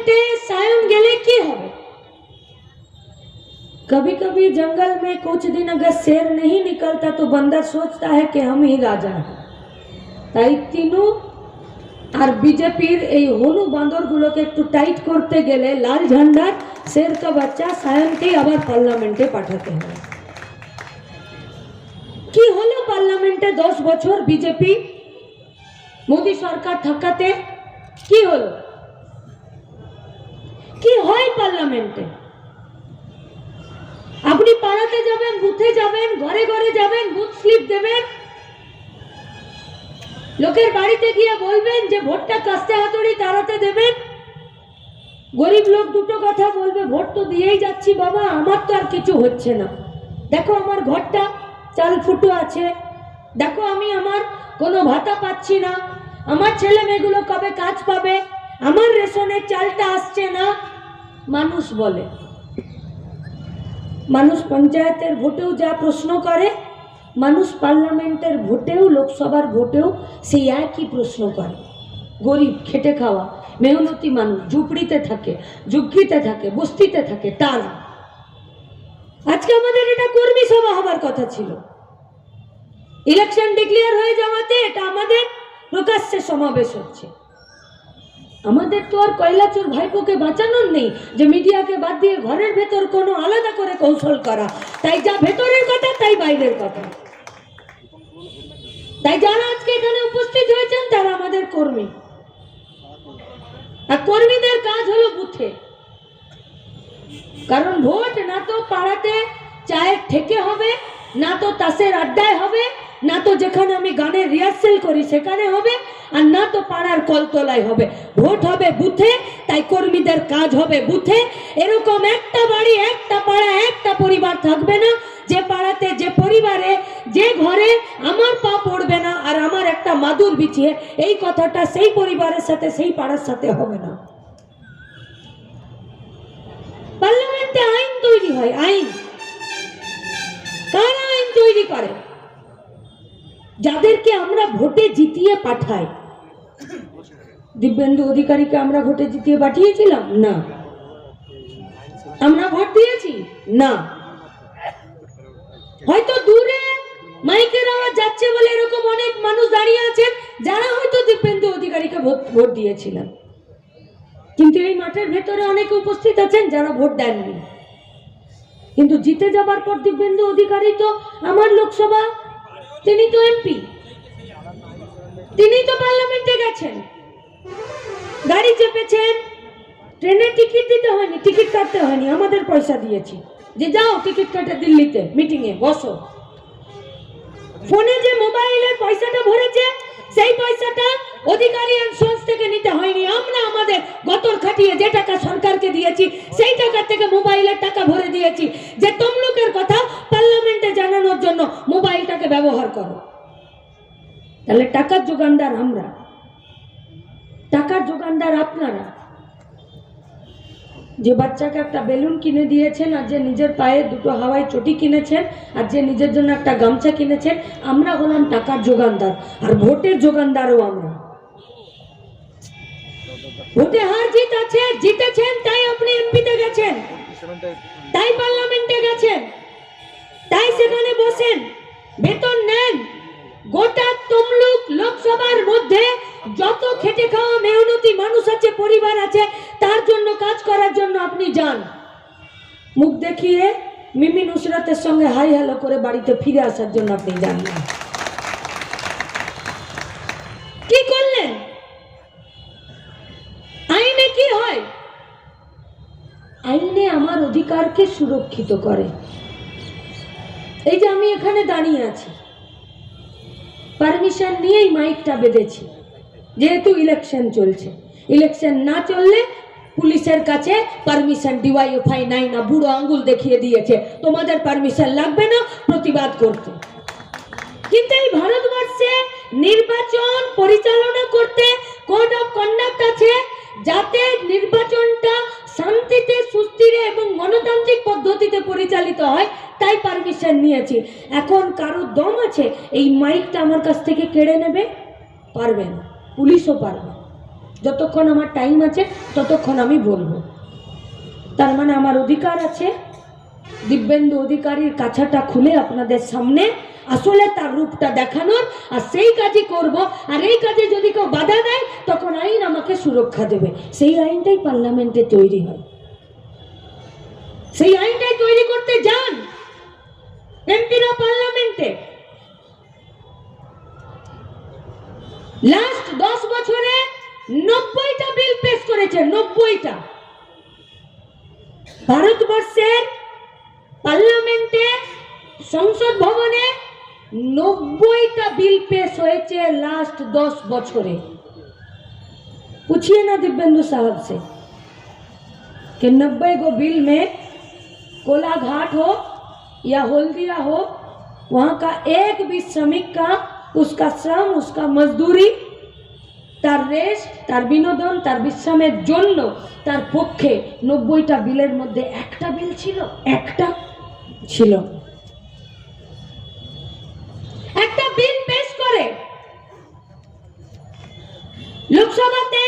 पार्लियामेंटे सायन गेले की হবে कभी कभी जंगल में कुछ दिन अगर शेर नहीं निकलता तो बंदर सोचता है कि हम ही राजा हैं তাই তিনু আর বিজেপির এই হনু বান্দরগুলোকে একটু টাইট করতে গেলে লাল ঝান্ডার শের কা বাচ্চা সায়নকেই আবার পার্লামেন্টে পাঠাতে হবে কি হলো পার্লামেন্টে দশ বছর বিজেপি মোদী সরকার থাকাতে কি হলো কি হয় পার্লামেন্টে? আপনি পাড়াতে যাবেন, বুথে যাবেন, ঘরে ঘরে যাবেন, বুথ স্লিপ দেবেন। লোকের বাড়িতে গিয়ে বলবেন যে, ভোটটা কাস্তে হাতুড়ি তাড়াতে দেবেন। গরিব লোক দুটো কথা বলবে, ভোট তো দিয়েই যাচ্ছি বাবা, আমার তো আর কিছু হচ্ছে না। দেখো আমার ঘরটা, চাল ফুটো আছে। দেখো আমি আমার কোনো ভাতা পাচ্ছি না। আমার ছেলে মেয়েগুলো কবে কাজ পাবে? আমার রেশনের চালটা আসছে না। মানুষ বলে। মানুষ পঞ্চায়েতের ভোটেও যা প্রশ্ন করে, মানুষ পার্লামেন্টের ভোটেও, লোকসভার ভোটেও সেই একই প্রশ্ন করে। গরিব, খেটে খাওয়া, মেহনতি মানুষ ঝুপড়িতে থাকে ঝুঁকিতে থাকে, বস্তিতে থাকে তারা আজকে আমাদের এটা কর্মী সভা হবার কথা ছিল। ইলেকশন ডিক্লেয়ার হয়ে যাওয়াতে এটা আমাদের প্রকাশ্যে সমাবেশ হচ্ছে। আমাদের তো আর কৈলাচুর ভাইপোকে বাঁচানোর নেই। যে মিডিয়াকে বাদ দিয়ে ঘরের ভেতর কোনো আলাদা করে কৌশল করা। তাই যা ভেতরের কথা, তাই বাইরের কথা। তাই যারা আজকে এখানে উপস্থিত হয়েছেন, তারা আমাদের কর্মী। আর কর্মীদের কাজ হলো বুথে। কারণ ভোট না তো পাড়াতে চায়ের ঠেকে হবে, না তো তাসের আড্ডায় হবে, না তো যেখানে আমি গানের রিহার্সেল করি, সেখানে হবে। আর না তো পাড়ার কলতলায় হবে। ভোট হবে বুথে, তাই কর্মীদের কাজ হবে বুথে। এরকম একটা বাড়ি, একটা পাড়া, একটা পরিবার থাকবে না। যে পাড়াতে, যে পরিবারে, যে ঘরে আমার পা পড়বে না আর আমার একটা মাদুর বিছিয়ে, এই কথাটা সেই পরিবারের সাথে, সেই পাড়ার সাথে হবে না। পার্লামেন্টে আইন তৈরি হয়, আইন। কারা আইন তৈরি করে? যাদেরকে আমরা ভোটে জিতিয়ে পাঠাই। দিব্যেন্দু অধিকারীকে আমরা ভোটে জিতিয়ে পাঠিয়েছিলাম? না। আমরা ভোট দিয়েছি? না। হয়তো দূরে মাইকের আওয়াজ যাচ্ছে বলে এরকম অনেক মানুষ দাঁড়িয়ে আছেন, যারা হয়তো দিব্যেন্দু অধিকারীকে ভোট দিয়েছিলেন। কিন্তু এই মাঠের ভেতরে অনেকে উপস্থিত আছেন যারা ভোট দেননি। কিন্তু জিতে যাবার পর দিব্যেন্দু অধিকারী তো আমার লোকসভা, তিনি তো এমপি। তিনি তো পার্লামেন্টে গেছেন। গাড়ি চেপেছেন ট্রেনের টিকিট দিতে হয়নি, টিকিট কাটতে হয়নি, আমাদের পয়সা দিয়েছি। যে যাও, টিকিট কাটে দিল্লিতে মিটিংয়ে বসো। ফোনে যে মোবাইলের পয়সাটা ভরেছে, সেই পয়সাটা অধিকারী ইন্স্যুরেন্স থেকে নিতে হয়নি। আমরা আমাদের গতর খাটিয়ে যে টাকা সরকারকে দিয়েছি, সেই টাকা থেকে মোবাইলের টাকা ভরে দিয়েছি। যে তমলুকের কথা পার্লামেন্টে জানানোর জন্য মোবাইলটাকে ব্যবহার করো। তাহলে টাকার যোগানদার আমরা। টাকার যোগানদার আপনারা। যে বাচ্চাকে একটা বেলুন কিনে দিয়েছেন আর যে নিজের পায়ে দুটো হাওয়াই চটি কিনেছেন আর যে নিজের জন্য একটা গামছা কিনেছেন, আমরা হলাম টাকার যোগানদার আর ভোটের যোগানদারও আমরা। ভোটে হার জিত আছে জিতেছেন, তাই আপনি এমপিতে গেছেন। তাই পার্লামেন্টে গেছেন। তাই সেখানে বসেন। বেতন নেন। গোটা তমলুক লোকসভার মধ্যে যত খেটে খাওয়া মেহনতি মানুষ আছে, পরিবার আছে, তার জন্য কাজ করার জন্য আপনি যান। মুখ দেখিয়ে মিমি নুসরাতের সঙ্গে হাই হ্যালো করে বাড়িতে ফিরে আসার জন্য আপনি যান। কি করলেন? আইনে কি হয়? আইনে আমার অধিকারকে সুরক্ষিত করে। এই যে আমি এখানে দাঁড়িয়ে আছি। পারমিশন নিয়েই মাইকটা বেঁধেছি। যেহেতু ইলেকশন চলছে। ইলেকশন না চললে পুলিশের কাছে পারমিশন ডিওয়াইএফআই নাই না, বুড়ো আঙ্গুল দেখিয়ে দিয়েছে। তোমাদের পারমিশন লাগবে না, প্রতিবাদ করতে। কিন্তু এই ভারতবর্ষে নির্বাচন পরিচালনা করতে কোড অফ কন্ডাক্ট আছে, যাতে নির্বাচনটা শান্তিতে, সুস্থিরে এবং গণতান্ত্রিক পদ্ধতিতে পরিচালিত হয়, তাই পারমিশন নিয়েছি। এখন কারও দম আছে, এই মাইকটা আমার কাছ থেকে কেড়ে নেবে? পারবে না। পুলিশও পারবে। যতক্ষণ আমার টাইম আছে, ততক্ষণ আমি বলব। তার মানে আমার অধিকার আছে। দিব্যেন্দু অধিকারীর কাছাটা খুলে আপনাদের সামনে আসলে তার রূপটা দেখানোর, আর সেই কাজই করব। আর এই কাজে যদি কেউ বাধা দেয়, তখন আইন আমাকে সুরক্ষা দেবে। সেই আইনটাই পার্লামেন্টে তৈরি হয়। সেই আইনটাই তৈরি করতে যান এমপিরা পার্লামেন্টে। লাস্ট দশ বছরে নব্বইটা বিল পেশ করেছে, নব্বইটা। ভারতবর্ষের পার্লামেন্টে সংসদ ভবনে নব্বইটা বিল পেশ হয়েছে लास्ट दस बछरे पूछिए ना दिव्येंदु साहब से कि नब्बे गो बिल में कोलाघाट हो या हल्दिया हो वहाँ का एक भी श्रमिक का उसका श्रम उसका मजदूरी তার রেস্ট তার বিনোদন তার বিশ্রামের জন্য তার পক্ষে নব্বইটা বিলের মধ্যে একটা বিল ছিল একটা ছিল। একটা বিল পেশ করে। লোকসভাতে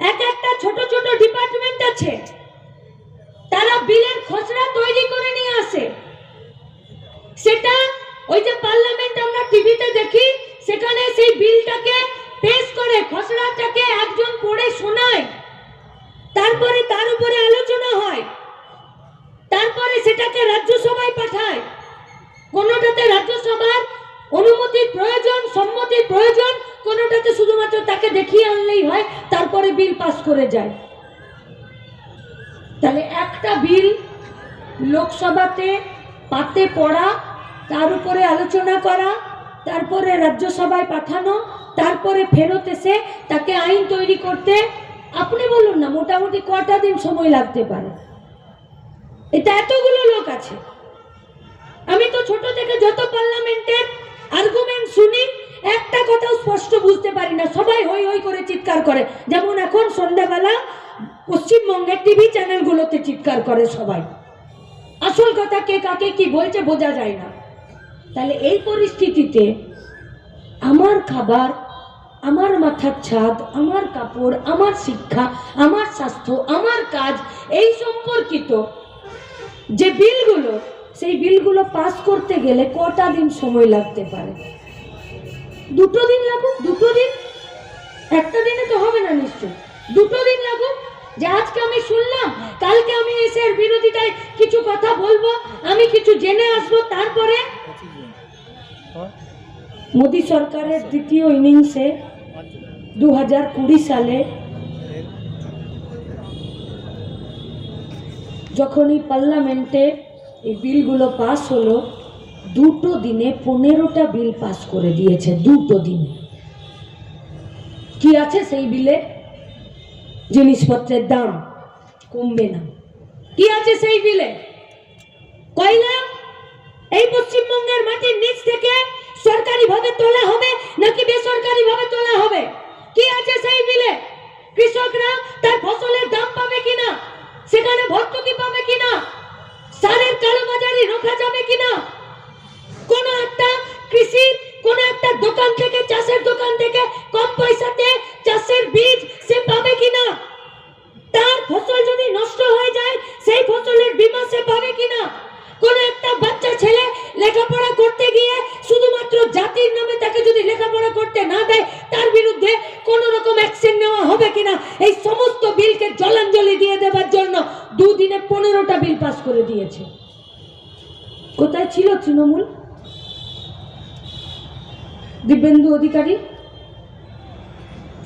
এক একটা ছোট ছোট ডিপার্টমেন্ট আছে। তারা বিলের খসড়া তৈরি করে নিয়ে আসে। সেটা ওই যে পার্লামেন্ট আমরা টিভিতে দেখি, সেখানে সেই বিলটাকে পেশ করে, খসড়াটাকে একজন পড়ে শোনায়। তারপরে তার উপরে আলোচনা হয়। তারপরে সেটাকে রাজ্যসভায় পাঠায়। কোনোটাতে রাজ্যসভার অনুমতির প্রয়োজন, সম্মতির প্রয়োজন, কোনোটাতে শুধুমাত্র তাকে দেখিয়ে আনলেই হয়, তারপরে বিল পাস করে যায়। তাহলে একটা বিল লোকসভাতে পাতে পড়া, তার উপরে আলোচনা করা, তারপরে রাজ্যসভায় পাঠানো, তারপরে ফেরত এসে তাকে আইন তৈরি করতে, আপনি বলুন না, মোটামুটি কটা দিন সময় লাগতে পারে? এটা এতগুলো লোক আছে। আমি তো ছোট থেকে যত পার্লামেন্টের আর্গুমেন্ট শুনি, একটা কথাও স্পষ্ট বুঝতে পারি না। সবাই হই হই করে চিৎকার করে। যেমন এখন সন্ধ্যাবেলা পশ্চিমবঙ্গের টিভি চ্যানেলগুলোতে চিৎকার করে সবাই। আসল কথা কে কাকে কি বলছে বোঝা যায় না। তাহলে এই পরিস্থিতিতে আমার খাবার, আমার মাথার ছাদ, আমার কাপড়, আমার শিক্ষা, আমার স্বাস্থ্য, আমার কাজ, এই সম্পর্কিত যে বিলগুলো, সেই বিলগুলো পাস করতে গেলে কটা দিন সময় লাগতে পারে? দুটো দিন লাগুক? দুটো দিন? একটা দিনে তো হবে না নিশ্চয় দুটো দিন লাগুক? যে আজকে আমি শুনলাম, কালকে আমি এসে এর বিরোধিতায় কিছু কথা বলব, আমি কিছু জেনে আসব, তারপরে? মোদী সরকারের দ্বিতীয় ইনিংসে দু হাজার কুড়ি সালে যখনই পার্লামেন্টে এই বিলগুলো পাস হলো, দুটো দিনে পনেরোটা বিল পাস করে দিয়েছে, দুটো দিনে। কি আছে সেই বিলে? জিনিসপত্রের দাম কমবে না। কি আছে সেই বিলে? কয়লা? এই পশ্চিমবঙ্গের মাটির নিচ থেকে সরকারি ভাবে তোলা হবে নাকি বেসরকারি ভাবে তোলা হবে? কি আছে সেই বিলে? কৃষকরা তার ফসলের দাম পাবে কিনা? সেখানে ভর্তুকি পাবে কিনা? সারের কালো বাজারি রোখা যাবে কিনা? দুদিনে পনেরোটা বিল পাস করে দিয়েছে। কোথায় ছিল তৃণমূল? দিব্যেন্দু অধিকারী?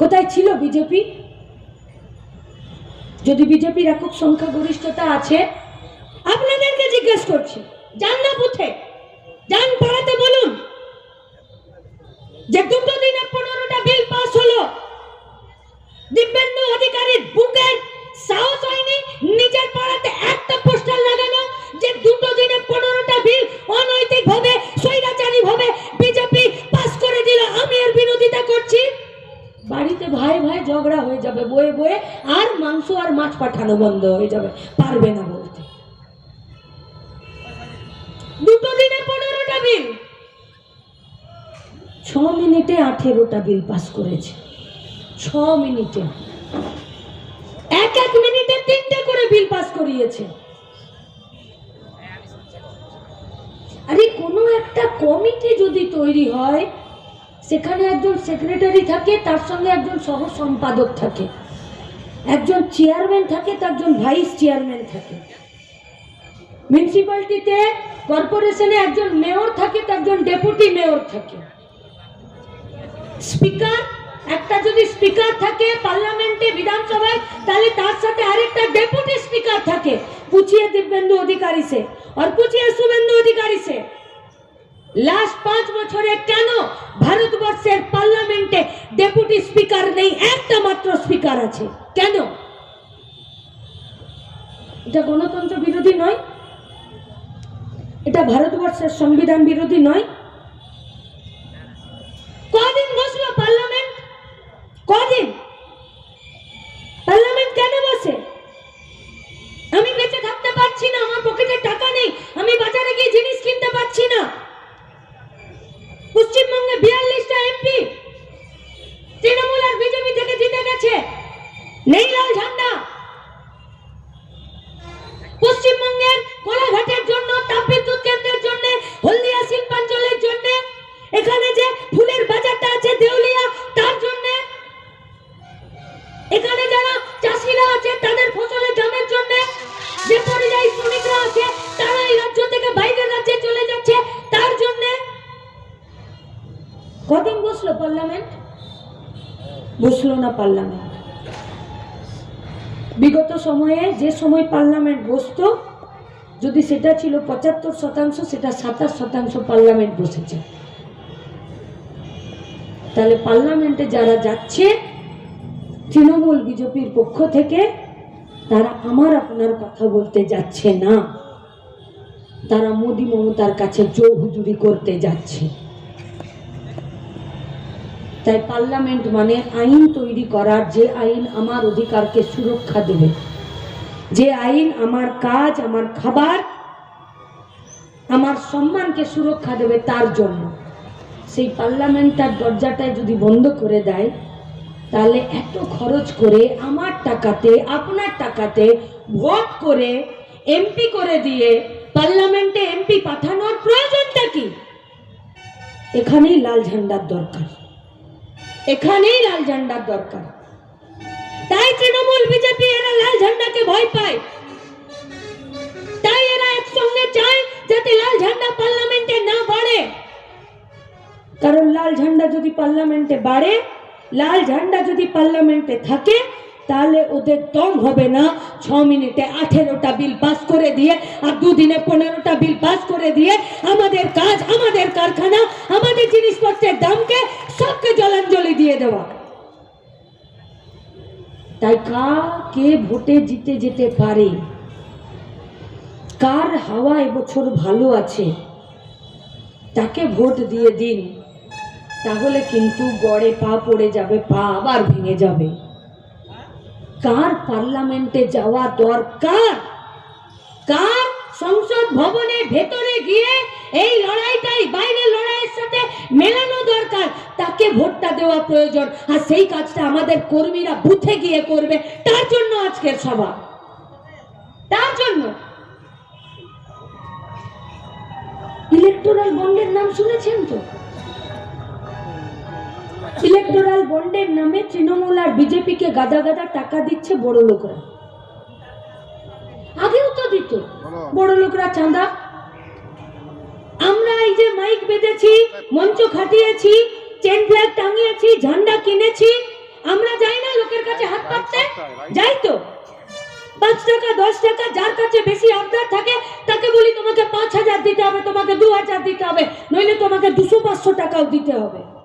কোথায় ছিল বিজেপি? যদি বিজেপির একক সংখ্যাগরিষ্ঠতা আছে, আপনাদেরকে জিজ্ঞেস করছি, যান না বুথে যান পাড়াতে বলুন। যে দুটো দিনে পনেরোটা বিল পাস হলো, দিব্যেন্দু অধিকারীর বুকের সাহস হয়নি নিজের পাড়াতে একটা পোস্টার লাগানো যে দুটো দিনে পনেরোটা বিল অনৈতিক ভাবে স্বৈরাচারী ভাবে বিজেপি পাস করে দিল আমি এর বিরোধিতা করছি বাড়িতে ভাই ভাই ঝগড়া হয়ে যাবে বয়ে বয়ে আর মাংস আর মাছ পাঠানো বন্ধ হয়ে যাবে। পারবে না বলতে। দুটো দিনে পনেরোটা বিল ছ মিনিটে আঠেরোটা বিল পাস করেছে। ছ মিনিটে। এক এক মিনিটে তিনটে করে বিল পাস করিয়েছে। আরে, কোনো একটা কমিটি যদি তৈরি হয়, সেখানে একজন সেক্রেটারি থাকে, তার সঙ্গে একজন সহ সম্পাদক থাকে। একজন চেয়ারম্যান থাকে, তার একজন ভাইস চেয়ারম্যান থাকে। মিউনিসিপ্যালিটিতে কর্পোরেশনে একজন মেয়র থাকে, তার একজন ডেপুটি মেয়র থাকে। স্পিকার একটা যদি স্পিকার থাকে পার্লামেন্টে বিধানসভায়, তাহলে তার সাথে আরেকটা ডেপুটি স্পিকার থাকে। পুচিয়ে দিব্যেন্দু অধিকারী সে, আর পুছিয়ে শুভেন্দু অধিকারী সে। লাস্ট পাঁচ বছরে কেন ভারতবর্ষের পার্লামেন্টে ডেপুটি স্পিকার নেই? একটা মাত্র স্পিকার আছে। কেন? এটা গণতন্ত্র বিরোধী নয়। এটা ভারতবর্ষের সংবিধান বিরোধী নয়। বসল না পার্লামেন্ট। বিগত সময়ে যে সময় পার্লামেন্ট বসতো, যদি সেটা ছিল পঁচাত্তর শতাংশ, সেটা সাতাশ শতাংশ পার্লামেন্ট বসেছে। তাহলে পার্লামেন্টে যারা যাচ্ছে, তৃণমূল বিজেপির পক্ষ থেকে, তারা আমার আপনার কথা বলতে যাচ্ছে না। তারা মোদি মমতার কাছে জো হুজুরি করতে যাচ্ছে। তাই পার্লামেন্ট মানে আইন তৈরি করার যে আইন আমার অধিকারকে সুরক্ষা দেবে। যে আইন আমার কাজ, আমার খাবার, আমার সম্মানকে সুরক্ষা দেবে তার জন্য। সেই পার্লামেন্টার দরজাটায় যদি বন্ধ করে দেয়, তাহলে এত খরচ করে আমার টাকাতে, আপনার টাকাতে ভোট করে এমপি করে দিয়ে পার্লামেন্টে এমপি পাঠানোর প্রয়োজনটা কি? এখানেই লাল ঝান্ডার দরকার। এখানেই লাল ঝান্ডার দরকার। তাই তৃণমূল, বিজেপি এরা লাল ঝান্ডাকে ভয় পায়। তাই এরা একসঙ্গে চায় যাতে লাল ঝান্ডা পার্লামেন্টে না বাড়ে। কারণ লাল ঝান্ডা যদি পার্লামেন্টে বাড়ে, লাল ঝান্ডা যদি পার্লামেন্টে থাকে, তাহলে ওদের দম হবে না ছ মিনিটে আঠেরোটা বিল পাস করে দিয়ে আর দুদিনে পনেরোটা বিল পাস করে দিয়ে আমাদের কাজ, আমাদের কারখানা, আমাদের জিনিসপত্রের দামকে সবকে জলাঞ্জলি দিয়ে দেওয়া। তাই কাকে ভোটে জিতে যেতে পারে? কার হাওয়া এবছর ভালো আছে? তাকে ভোট দিয়ে দিন, তাহলে কিন্তু গড়ে পা পড়ে যাবে, পা আবার ভেঙে যাবে। কার পার্লামেন্টে যাওয়া দরকার? কার সংসদ ভবনের ভেতরে গিয়ে এই লড়াইটাই, বাইরের লড়াইয়ের সাথে মেলানো দরকার তাকে ভোটটা দেওয়া প্রয়োজন। আর সেই কাজটা আমাদের কর্মীরা বুথে গিয়ে করবে। তার জন্য আজকের সভা। তার জন্য। ইলেকটোরাল বন্ডের নাম শুনেছেন তো? ইলেকটোরাল বন্ডের নামে তৃণমূল আর বিজেপিকে গাদা গাদা টাকা দিচ্ছে বড় লোকরা আগেও তো দিত। বড় লোকরা চাঁদা আমরা এই যে মাইক বেঁধেছি, মঞ্চ খাটিয়েছি চেন ফ্ল্যাগ টাঙিয়েছি, ঝান্ডা কিনেছি, আমরা যাই না লোকের কাছে হাত পাততে? যাই তো। পাঁচ টাকা, দশ টাকা, যার কাছে বেশি আবদার থাকে, তাকে বলি তোমাকে পাঁচ হাজার দিতে হবে, তোমাকে দু হাজার দিতে হবে, নইলে তোমাকে দুশো, পাঁচশো টাকাও দিতে হবে।